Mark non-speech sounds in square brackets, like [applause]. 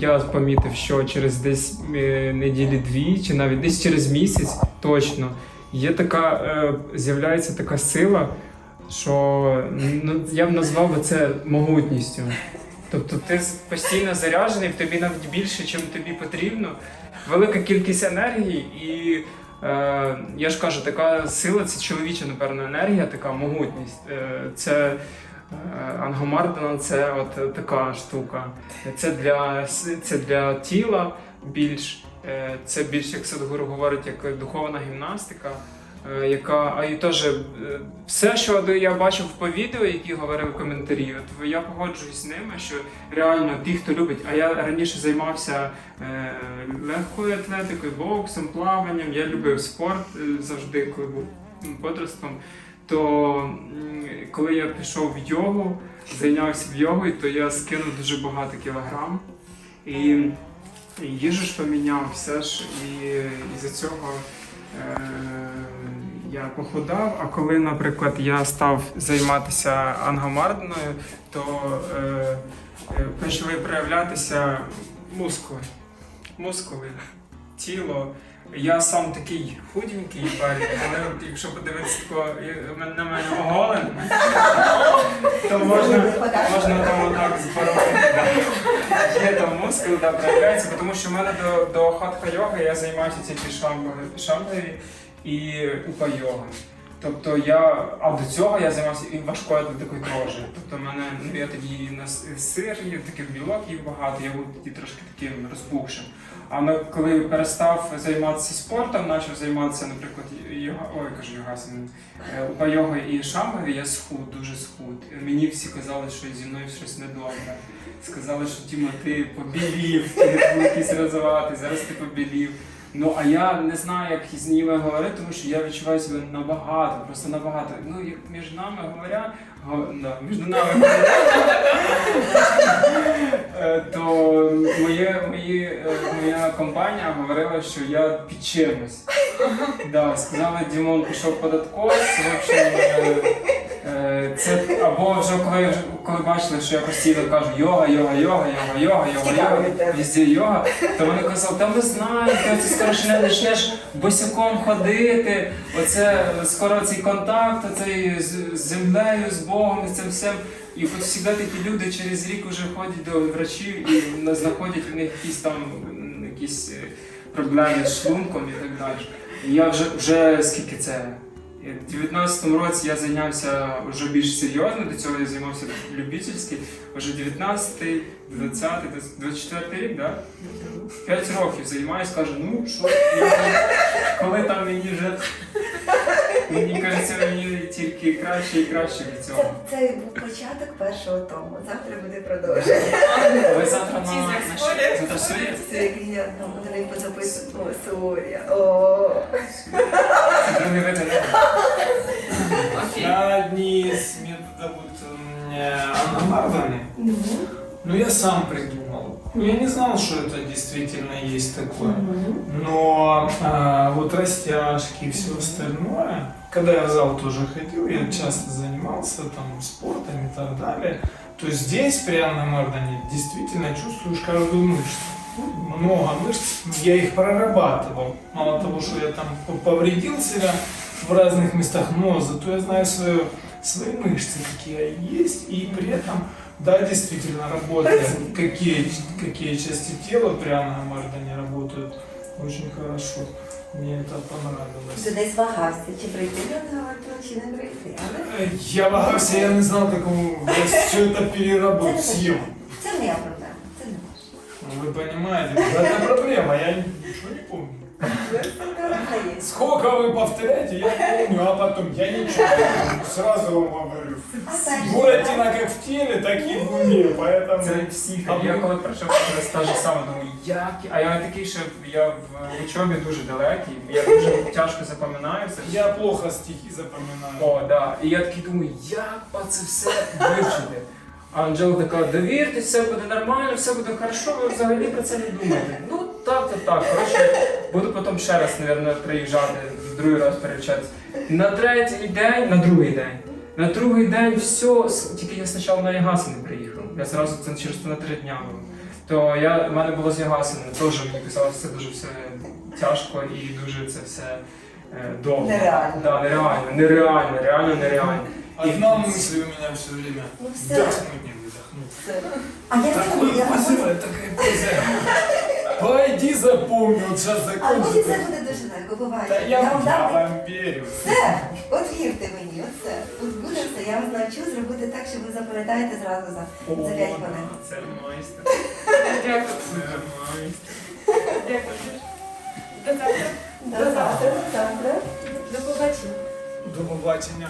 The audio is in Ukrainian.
Я помітив, що через десь е, неділі дві, чи навіть десь через місяць точно є така, е, з'являється така сила, що ну, я б назвав це могутністю. Тобто ти постійно заряджений, в тобі навіть більше, чим тобі потрібно. Велика кількість енергії, і е, я ж кажу, така сила це чоловіча, напевно, енергія, така могутність. Е, це Ангомардена це от така штука. Це для, це для тіла більш, е, це більш, як Садгуру говорить, як духовна гімнастика. е, Яка, а і теж е, все, що я бачив по відео, які говорив коментарі, от я погоджуюсь з ними, що реально ті, хто любить, а я раніше займався е, легкою атлетикою, боксом, плаванням. Я любив спорт е, завжди, коли був подростком. То коли я пішов в йогу, зайнявся в йогою, то я скинув дуже багато кілограм. І, їжу ж поміняв, все ж, і, і за цього е, я похудав. А коли, наприклад, я став займатися ангомардною, то е, е, почали проявлятися мускули. Мускули, тіло. Я сам такий худенький парень, але якщо подивитися тако, на мене оголен, то можна, можна там отак зборонити. Є там мускул, да, проявляється, тому що в мене до, до хатха йоги я займаюся тільки шамбалі і упа йога. Тобто я, а до цього я займався і важкою атлетикою теж. Тобто мене, ну я тоді на сир їв, такий білок їв багато, я був тоді трошки таким розпухшим. А на- коли перестав займатися спортом, почав займатися, наприклад, йога, ой, кажу, йогасанем, е, упа і шамбалі, я схуд, дуже схуд. Мені всі казали, що зі мною щось недобре. Сказали, що Тіма, ти побілів, ти був якийсь розвивати, зараз ти побілів. Ну а я не знаю, як з ними говорити, тому що я відчуваю себе набагато, просто набагато. Ну, як між нами говоря, го- да, між нами говоря, [laughs] е, то моє, мої, е, моя компанія говорила, що я під чимось. [laughs] Да, сказали, Дімон пішов податкос, в общем, це або вже коли коли бачили, що я постійно кажу йога, йога, йога, йога, йога, йога, йога, від йога, то вони казали, та ми знаємо, ти оце скоро ще не почнеш босиком ходити, оце скоро цей контакт, оцей з землею, з Богом, з цим всім. І от завжди такі люди через рік вже ходять до врачів і знаходять в них якісь там якісь е, проблеми з шлунком і так далі. І я вже, вже скільки це? У 19-му році я зайнявся вже більш серйозно, до цього я займався любительськи. Вже 19-й, 20-й, 24-й рік, да? 5 років займаюся, кажу, ну що, [laughs] коли там мені вже. Мені кажеться, мені тільки краще і краще від Це, цього. це був початок першого тому. Завтра буде продовження. Ви завтра на, на, завтра сурі? Це як я там вони. О. Другий вид не Я одни из методов э. Ну, я сам придумал. Ну, Я не знал, что это действительно есть такое. Но а, вот растяжки и все остальное, когда я в зал тоже ходил, я часто занимался там спортом и так далее, то здесь при аномардане действительно чувствуешь каждую мышцу. Ну, Много мышц, я их прорабатывал. Мало того, что я там повредил себя в разных местах, но зато я знаю свое, свои мышцы, какие есть, и при этом, да, действительно работает, какие, какие части тела при аномардане работают очень хорошо. Мне это понравилось. десь вагався, не Я я не знал, как я все это переработал, съем. не Вы понимаете, это проблема, я ничего не помню. Сколько вы повторяете, я помню, а потом я ничего не помню. Сразу вам говорю. А перше, как в теле, так и в уме, поэтому... Це всі. А Я коли прийшов через те ж саме, думаю, як. А я такий, що я в учобі дуже далекий, я дуже тяжко запам'ятаю все. Я плохо стихи запоминаю. О, да. І я такий думаю, як по це все вивчити? А Анжела така, довірте, все буде нормально, все буде хорошо, ви взагалі про це не думаєте. Ну так, так, так. Коротше, буду потім ще раз, мабуть, приїжджати, в другий раз перевчатися. На третій день, на другий день. На другий день все, с- тільки я спочатку на Ягасу не приїхав. Я зразу це через це на три дня був. то я, в мене було з Ягасом, теж мені казалося, це дуже все тяжко і дуже це все е, довго. Нереально. Да, нереально, нереально, реально нереально. Одна мысль у меня все время. Ну все. Вдохнуть не выдохнуть. Все. А я Такое не я такая. Пойди запомни, вот сейчас А потім це буде дуже Та я, я вам я дам вам вірю. все. От вірте мені, оце. От буде все. Я вас навчу зробити так, що ви запам'ятаєте зразу за, за 5 хвилин. Це [laughs] майстер. Дякую. Це майстер. Дякую. До завтра. До завтра. До завтра. До побачення. До побачення.